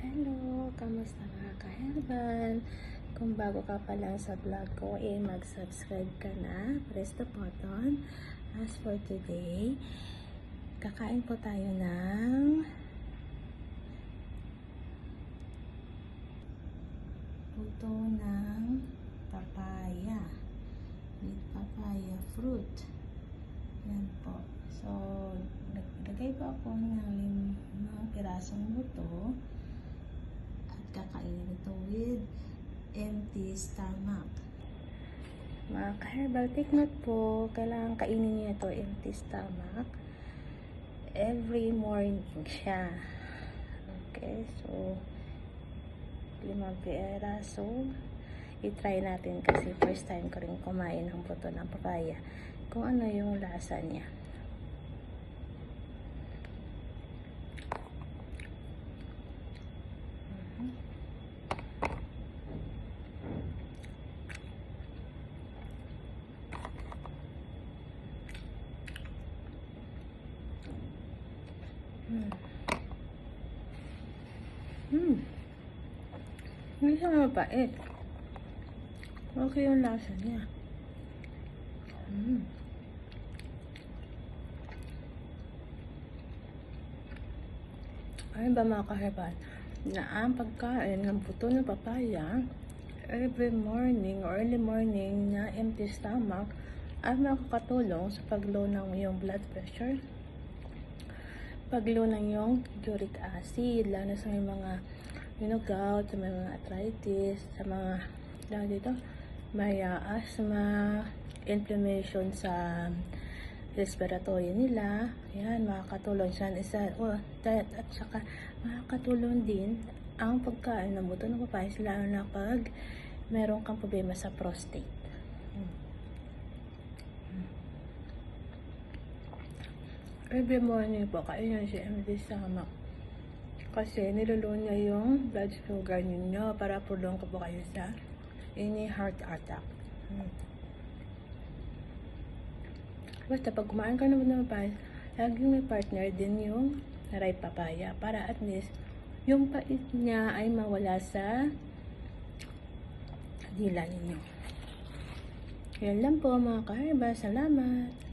Hello! Kamusta mga ka-herbal? Kung bago ka pa lang sa vlog ko, eh mag-subscribe ka na. Press the button. As for today, kakain po tayo ng puto ng papaya with papaya fruit. Yan po. So, naglagay po ako ng limang pirasong buto kakainin ito with empty stomach. Mga ka-herbal, take note po, kailangan kainin niyo ito empty stomach every morning siya. Okay, so limang piraso. I-try natin kasi first time ko rin kumain ng buto ng papaya. Kung ano yung lasa niya. Hmm. Hmm. Hindi siya mapait. Okay yung lasa niya. Hmm. Ano ba mga kaherbal? Na ang pagkain ng puto ng papaya every morning or early morning na empty stomach ay makakatulong sa pag-low ng iyong blood pressure pag-low ng iyong uric acid lalo sa may mga you know, gout, sa may mga arthritis, sa mga lalo dito, may uh, asthma, inflammation sa respiratory nila. Yan, makakatulong siya. Isa, oh, at, at saka makakatulong din ang pagkain ng buto ng papayas lalo na pag meron kang problema sa prostate. Hmm. Every morning po, kainin si MD Sama. Kasi nilulo niya yung blood sugar ninyo para pulong ko po kayo sa any heart attack. Hmm. Basta pag kumain ka naman ng papaya, laging may partner din yung ripe papaya para at least yung pait niya ay mawala sa dila ninyo. Yan lang po mga kaherba. Salamat!